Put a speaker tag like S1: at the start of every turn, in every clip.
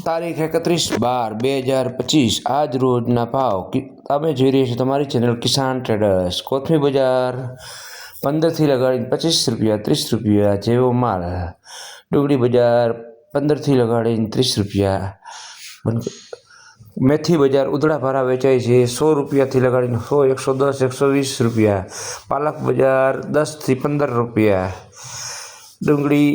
S1: તારીખ એકત્રીસ બાર બે હજાર પચીસ આજ રોજના ભાવ કિ- તમે જોઈ રહ્યા છો તમારી ચેનલ કિસાન ટ્રેડર્સ કોથમી બજાર પંદરથી લગાડીને પચીસ રૂપિયા ત્રીસ રૂપિયા જેવો માલ ડુંગળી બજાર પંદરથી લગાડીને ત્રીસ રૂપિયા બન- મેથી બજાર ઉધડા ભારા વેચાય છે સો રૂપિયાથી લગાડીને સો એકસો દસ એકસો વીસ રૂપિયા પાલક બજાર દસથી પંદર રૂપિયા ડુંગળી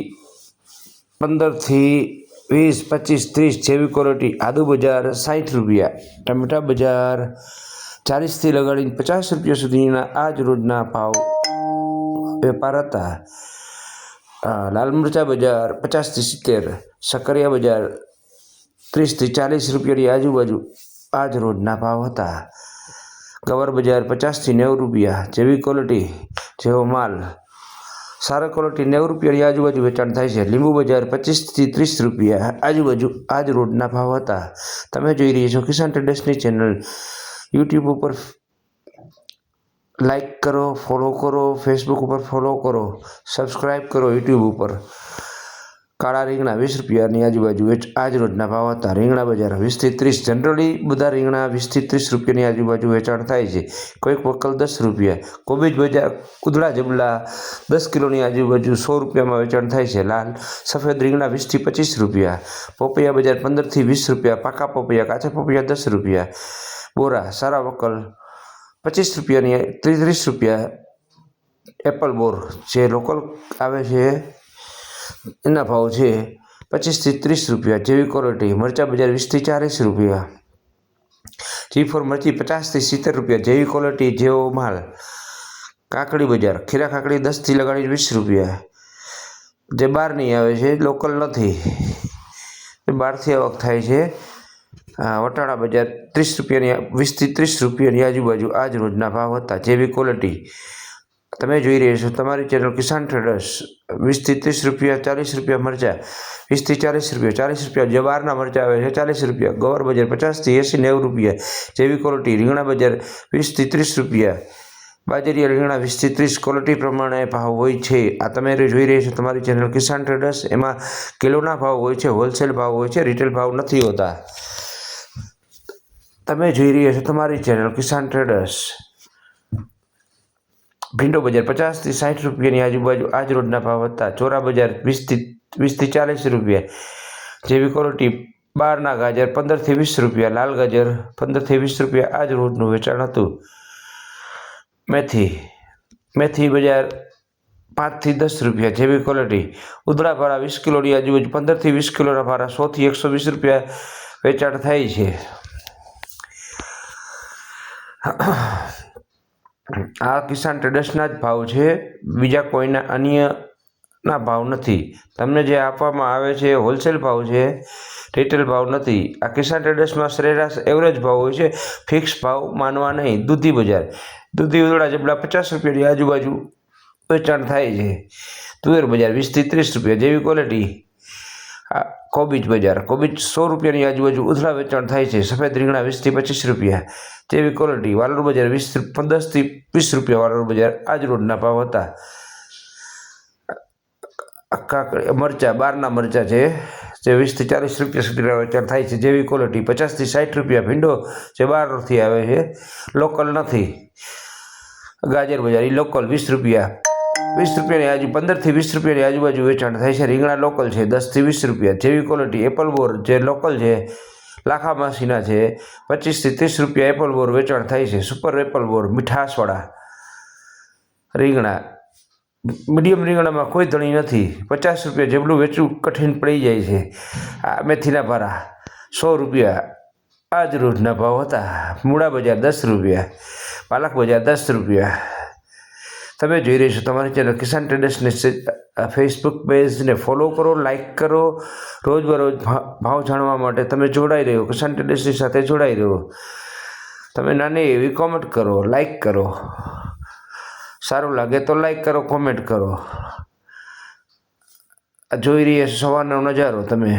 S1: પંદરથી વીસ, પચીસ, ત્રીસ જેવી ક્વોલિટી આદુ બજાર સાઠ રૂપિયા. ટમેટા બજાર ચાલીસથી લગાડીને પચાસ રૂપિયા સુધીના આજ રોજના ભાવ વેપાર હતા. લાલ મરચા બજાર પચાસથી સિત્તેર સકરિયા બજાર ત્રીસથી ચાલીસ રૂપિયાની આજુબાજુ આજ રોજના ભાવ હતા. ગવર બજાર પચાસથી નેવું રૂપિયા જેવી ક્વોલિટી જેવો માલ સારા ક્વોલિટી નેવું રૂપિયાની આજુબાજુ વેચાણ થાય છે. લીંબુ બજાર પચીસથી ત્રીસ રૂપિયા આજુબાજુ આજ રોડના ભાવ હતા. તમે જોઈ રહ્યા છો કિસાન ટ્રેડર્સની ચેનલ. યુટ્યુબ ઉપર લાઈક કરો, ફોલો કરો, ફેસબુક ઉપર ફોલો કરો સબસ્ક્રાઈબ કરો યુટ્યુબ ઉપર. કાળા રીંગણા વીસ રૂપિયાની આજુબાજુ આજ રોજના ભાવ હતા. રીંગણા બજાર વીસથી ત્રીસ. જનરલી બધા રીંગણા વીસથી ત્રીસ રૂપિયાની આજુબાજુ વેચાણ થાય છે. કોઈક વકલ દસ રૂપિયા. કોબીજ બજાર, કુદળા જબલા દસ કિલોની આજુબાજુ સો રૂપિયામાં વેચાણ થાય છે. લાલ, સફેદ રીંગણા વીસથી પચીસ રૂપિયા. પોપૈયા બજાર પંદરથી વીસ રૂપિયા. પાકા પોપૈયા, કાચા પોપૈયા દસ રૂપિયા. બોરા, સારા વકલ પચીસ રૂપિયાની, ત્રીસ રૂપિયા એપલ બોર. જે લોકલ આવે છે એના ભાવ છે પચીસથી ત્રીસ રૂપિયા. જેવી ક્વોલિટી મરચા બજાર વીસથી ચાલીસ રૂપિયા. જી ફોર મરચી પચાસથી સિત્તેર રૂપિયા. જેવી ક્વોલિટી જેવો માલ. કાકડી બજાર. ખીરા કાકડી દસથી લગાડી વીસ રૂપિયા. જે બહારની આવે છે લોકલ નથી. બહારથી આવક થાય છે. વટાણા બજાર ત્રીસ રૂપિયાની, વીસથી ત્રીસ રૂપિયાની આજુબાજુ આજ રોજના ભાવ હતા. જેવી ક્વોલિટી તમે જોઈ રહ્યા છો, તમારી ચેનલ કિસાન ટ્રેડર્સ વીસથી ત્રીસ રૂપિયા ચાલીસ રૂપિયા મરચાં વીસથી ચાલીસ રૂપિયા ચાલીસ રૂપિયા જવારના મરચાં આવે છે, ચાલીસ રૂપિયા, ગવર બજાર પચાસથી એંસી, નેવું રૂપિયા, જેવી ક્વોલિટી રીંગણા બજાર વીસથી ત્રીસ રૂપિયા, બાજરીયા રીંગણા વીસથી ત્રીસ ક્વોલિટી પ્રમાણે ભાવ હોય છે. આ તમે જોઈ રહ્યા છો, તમારી ચેનલ કિસાન ટ્રેડર્સ એમાં કિલોના ભાવ હોય છે હોલસેલ ભાવ હોય છે રિટેલ ભાવ નથી હોતા. તમે જોઈ રહ્યા છો, તમારી ચેનલ કિસાન ટ્રેડર્સ ભીંડો બજાર પચાસથી સાઠ રૂપિયાની આજુબાજુ આજ રોજના ભાવ હતા. ચોરા બજાર વીસથી વીસથી ચાલીસ રૂપિયા. જેવી ક્વોલિટી બારના ગાજર પંદરથી વીસ રૂપિયા, લાલ ગાજર પંદરથી વીસ રૂપિયા આજ રોજનું વેચાણ હતું. મેથી મેથી બજાર પાંચથી દસ રૂપિયા, જેવી ક્વોલિટી ઉદળા ભાડા વીસ કિલોની આજુબાજુ પંદરથી વીસ કિલોના ભાડા સોથી એકસો વીસ રૂપિયા વેચાણ થાય છે. આ કિસાન ટ્રેડર્સના જ ભાવ છે, બીજા કોઈના અન્યના ભાવ નથી. તમને જે આપવામાં આવે છે એ હોલસેલ ભાવ છે રિટેલ ભાવ નથી. આ કિસાન ટ્રેડર્સમાં સરેરાશ એવરેજ ભાવ હોય છે ફિક્સ ભાવ માનવા નહીં. દૂધી બજાર. દૂધી ઉદડા જબલા પચાસ રૂપિયાની આજુબાજુ વેચાણ થાય છે. તુવેર બજાર વીસથી ત્રીસ રૂપિયા જેવી ક્વોલિટી કોબીજ બજાર. કોબીજ સો રૂપિયાની આજુબાજુ ઉથલા વેચાણ થાય છે. સફેદ રીંગણા વીસથી પચીસ રૂપિયા. જેવી ક્વોલિટી વાલોર બજાર વીસ પંદરથી વીસ રૂપિયા વાલોર બજાર આજ રોડના ભાવ હતા. કાકડી મરચાં, બારના મરચાં છે, જે વીસથી ચાલીસ રૂપિયા સુધીના વેચાણ થાય છે. જેવી ક્વોલિટી પચાસથી સાઠ રૂપિયા ભીંડો જે બહારથી આવે છે, લોકલ નથી. ગાજર બજાર એ લોકલ વીસ રૂપિયા. વીસ રૂપિયાની આજુ, પંદરથી વીસ રૂપિયાની આજુબાજુ વેચાણ થાય છે. રીંગણા લોકલ છે, દસથી વીસ રૂપિયા. જેવી ક્વોલિટી એપલ બોર જે લોકલ છે લાખા માસીના છે, પચીસથી ત્રીસ રૂપિયા એપલ બોર વેચાણ થાય છે. સુપર એપલ બોર મીઠાસવાળા રીંગણા. મીડિયમ રીંગણામાં કોઈ ધણી નથી. પચાસ રૂપિયા જેટલું વેચવું કઠિન પડી જાય છે. આ મેથીના ભારા સો રૂપિયા. આજ રોજના ભાવ હતા. મૂળા બજાર દસ રૂપિયા. પાલક બજાર દસ રૂપિયા. તમે જોઈ રહી છો તમારી ચેનલ કિસાન ટ્રેડર્સને ફેસબુક પેજને ફોલો કરો લાઇક કરો. રોજબરોજ ભાવ જાણવા માટે તમે જોડાઈ રહ્યો કિસાન ટ્રેડર્સની સાથે જોડાઈ રહ્યો. તમે નાની એવી કોમેન્ટ કરો લાઇક કરો. સારું લાગે તો લાઇક કરો કોમેન્ટ કરો. જોઈ રહ્યા સવારનો નજારો તમે.